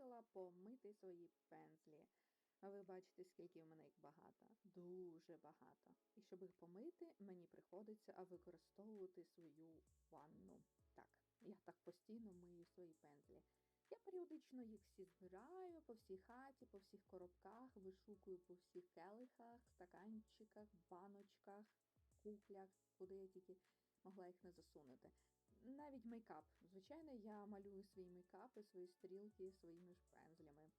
вирішила помити свої пензлі. А ви бачите, скільки в мене їх багато. Дуже багато. І щоб їх помити, мені приходиться використовувати свою ванну. Так, я так постійно мию свої пензлі. Я періодично їх всі збираю по всій хаті, по всіх коробках, вишукую по всіх келихах, стаканчиках, баночках, кухлях, куди я тільки могла їх не засунути. Навіть мейкап. Звичайно, я малюю свої мейкапи, свої стрілки своїми ж пензлями.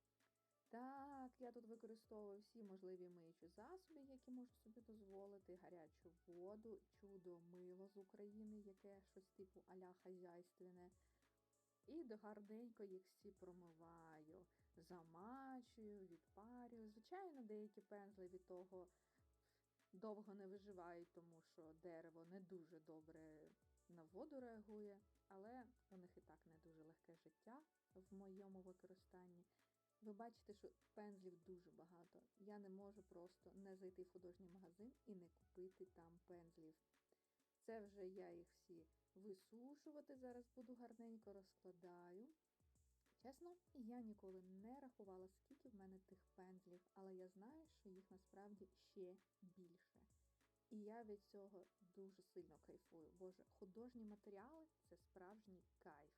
Так, я тут використовую всі можливі миючі засоби, які можу собі дозволити, гарячу воду, чудо мило з України, яке щось типу аля хазяйственне. І до гарненько їх всі промиваю, замачую, відпарюю. Звичайно, деякі пензли від того довго не виживають, тому що дерево не дуже добре на воду реагує, але у них і так не дуже легке життя в моєму використанні. Ви бачите, що пензлів дуже багато. Я не можу просто не зайти в художній магазин і не купити там пензлів. Це вже я їх всі висушувати зараз буду гарненько розкладаю. Чесно, я ніколи не рахувала, скільки в мене тих пензлів, але я знаю, що їх насправді ще більше. І я від цього дуже сильно кайфую. Боже, художні матеріали це справжній кайф?